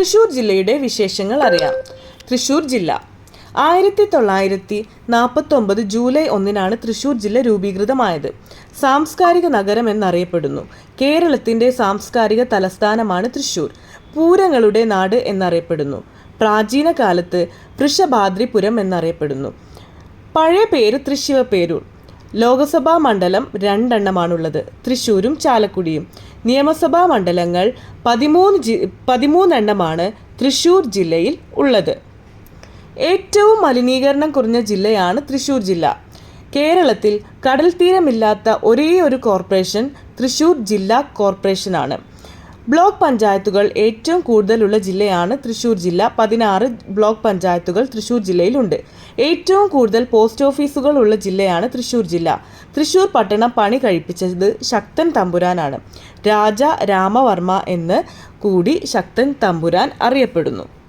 തൃശൂർ ജില്ലയുടെ വിശേഷങ്ങൾ അറിയാം. തൃശൂർ ജില്ല. ആയിരത്തി തൊള്ളായിരത്തി നാൽപ്പത്തൊമ്പത് ജൂലൈ ഒന്നിനാണ് തൃശൂർ ജില്ല രൂപീകൃതമായത്. സാംസ്കാരിക നഗരം എന്നറിയപ്പെടുന്നു. കേരളത്തിന്റെ സാംസ്കാരിക തലസ്ഥാനമാണ് തൃശൂർ. പൂരങ്ങളുടെ നാട് എന്നറിയപ്പെടുന്നു. പ്രാചീന കാലത്ത് വൃഷഭാദ്രിപുരം എന്നറിയപ്പെടുന്നു. പഴയ പേര് തൃശ്ശിവപേരൂർ ലോകസഭാ മണ്ഡലം രണ്ടെണ്ണമാണുള്ളത്. തൃശ്ശൂരും ചാലക്കുടിയും. നിയമസഭാ മണ്ഡലങ്ങൾ പതിമൂന്ന് ജി പതിമൂന്നെണ്ണമാണ് തൃശ്ശൂർ ജില്ലയിൽ ഉള്ളത്. ഏറ്റവും മലിനീകരണം കുറഞ്ഞ ജില്ലയാണ് തൃശ്ശൂർ ജില്ല. കേരളത്തിൽ കടൽ തീരമില്ലാത്ത ഒരേ ഒരു കോർപ്പറേഷൻ തൃശ്ശൂർ ജില്ലാ കോർപ്പറേഷനാണ്. ബ്ലോക്ക് പഞ്ചായത്തുകൾ ഏറ്റവും കൂടുതലുള്ള ജില്ലയാണ് തൃശ്ശൂർ ജില്ല. പതിനാറ് ബ്ലോക്ക് പഞ്ചായത്തുകൾ തൃശ്ശൂർ ജില്ലയിലുണ്ട്. ഏറ്റവും കൂടുതൽ പോസ്റ്റ് ഓഫീസുകൾ ഉള്ള ജില്ലയാണ് തൃശ്ശൂർ ജില്ല. തൃശ്ശൂർ പട്ടണം പണി കഴിപ്പിച്ചത് ശക്തൻ തമ്പുരാനാണ്. രാജ രാമവർമ്മ എന്ന് കൂടി ശക്തൻ തമ്പുരാൻ അറിയപ്പെടുന്നു.